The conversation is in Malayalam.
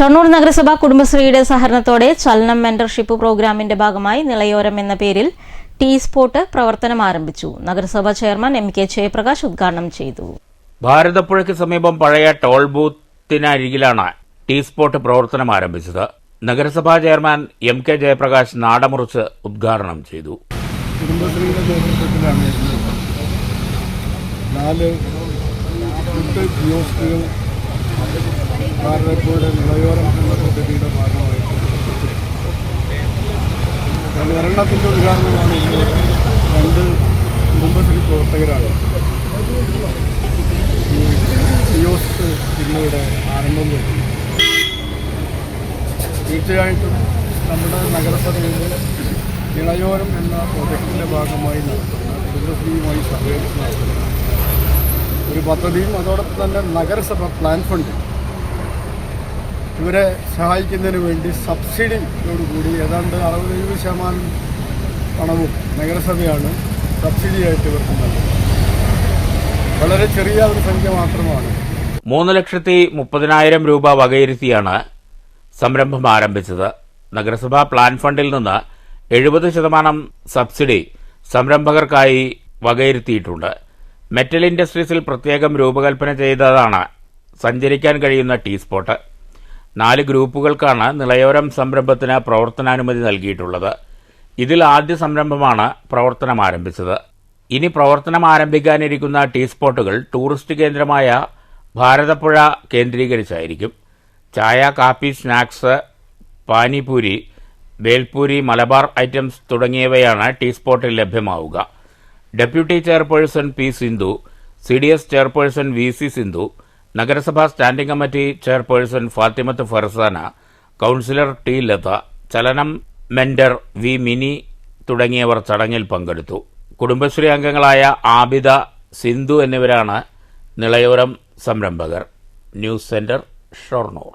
ഷൊർണൂർ നഗരസഭ കുടുംബശ്രീയുടെ സഹകരണത്തോടെ ചലനം മെന്റർഷിപ്പ് പ്രോഗ്രാമിന്റെ ഭാഗമായി നിളയോരം എന്ന പേരിൽ ടീ സ്പോട്ട് പ്രവർത്തനം ആരംഭിച്ചു. നഗരസഭാ ചെയർമാൻ എം കെ ജയപ്രകാശ് ഉദ്ഘാടനം ചെയ്തു. ഭാരതപ്പുഴയ്ക്ക് സമീപം പഴയ ടോൾ ബൂത്തിനരികിലാണ് ടീ സ്പോട്ട് പ്രവർത്തനം ആരംഭിച്ചത്. നഗരസഭാ ചെയർമാൻ എം കെ ജയപ്രകാശ് നാടമുറിച്ച് ഉദ്ഘാടനം ചെയ്തു. കുടുംബശ്രീയുടെ നേതൃത്വത്തിലാണ് നാല് കിയോസ്കുകൾ ഭാരതപ്പുഴ നിളയോരം എന്ന പദ്ധതിയുടെ ഭാഗമായിട്ട് ഒരെണ്ണത്തിന്റെ ഉദ്ഘാടനമാണ് രണ്ട് കുടുംബശ്രീ പ്രവർത്തകരാണ്. ഈ കിയോസ്ക് ഇന്നിവിടെ ആരംഭം വരുന്നത് തീർച്ചയായിട്ടും നമ്മുടെ നഗരസഭയിൽ ഇളയോരം എന്ന പ്രൊജക്റ്റിന്റെ ഭാഗമായി നടത്തുന്ന കുടുംബശ്രീയുമായി സഹകരിച്ച് നടത്തുന്ന ഒരു പദ്ധതിയും അതോടൊപ്പം തന്നെ നഗരസഭ പ്ലാൻ ഫണ്ട് ഇവരെ സഹായിക്കുന്നതിന് വേണ്ടി സബ്സിഡിയോടുകൂടി ഏതാണ്ട് അറുപത്തേഴ് ശതമാനം പണവും നഗരസഭയാണ് സബ്സിഡിയായിട്ട് ഇവർക്ക് നൽകുന്നത്. വളരെ ചെറിയ ഒരു സംഖ്യ മാത്രമാണ്. മൂന്ന് ലക്ഷത്തി മുപ്പതിനായിരം രൂപ വകയിരുത്തിയാണ് സംരംഭം ആരംഭിച്ചത്. നഗരസഭാ പ്ലാൻ ഫണ്ടിൽ നിന്ന് എഴുപത് ശതമാനം സബ്സിഡി സംരംഭകർക്കായി വകയിരുത്തിയിട്ടുണ്ട്. മെറ്റൽ ഇൻഡസ്ട്രീസിൽ പ്രത്യേകം രൂപകൽപ്പന ചെയ്തതാണ് സഞ്ചരിക്കാൻ കഴിയുന്ന ടീ സ്പോട്ട് നാല് ഗ്രൂപ്പുകൾക്കാണ് നിളയോരം സംരംഭത്തിന് പ്രവർത്തനാനുമതി നൽകിയിട്ടുള്ളത്. ഇതിൽ ആദ്യ സംരംഭമാണ് പ്രവർത്തനം ആരംഭിച്ചത്. ഇനി പ്രവർത്തനം ആരംഭിക്കാനിരിക്കുന്ന ടീ സ്പോട്ടുകൾ ടൂറിസ്റ്റ് കേന്ദ്രമായ ഭാരതപ്പുഴ കേന്ദ്രീകരിച്ചായിരിക്കും. ചായ കാപ്പി സ്നാക്സ് പാനിപൂരി ബേൽപൂരി മലബാർ ഐറ്റംസ് തുടങ്ങിയവയാണ് ടീ സ്പോട്ടിൽ ലഭ്യമാവുക. Deputy chairperson P Sindhu C D S chairperson V C Sindhu നഗരസഭാ standing committee chairperson Fathimath Farsana councillor T Latha ചലനം മെന്റർ വി മിനി തുടങ്ങിയവർ ചടങ്ങിൽ പങ്കെടുത്തു. കുടുംബശ്രീ അംഗങ്ങളായ ആബിദ സിന്ധു എന്നിവരാണ് നിളയോരം സംരംഭകർ. News centre Shoranur.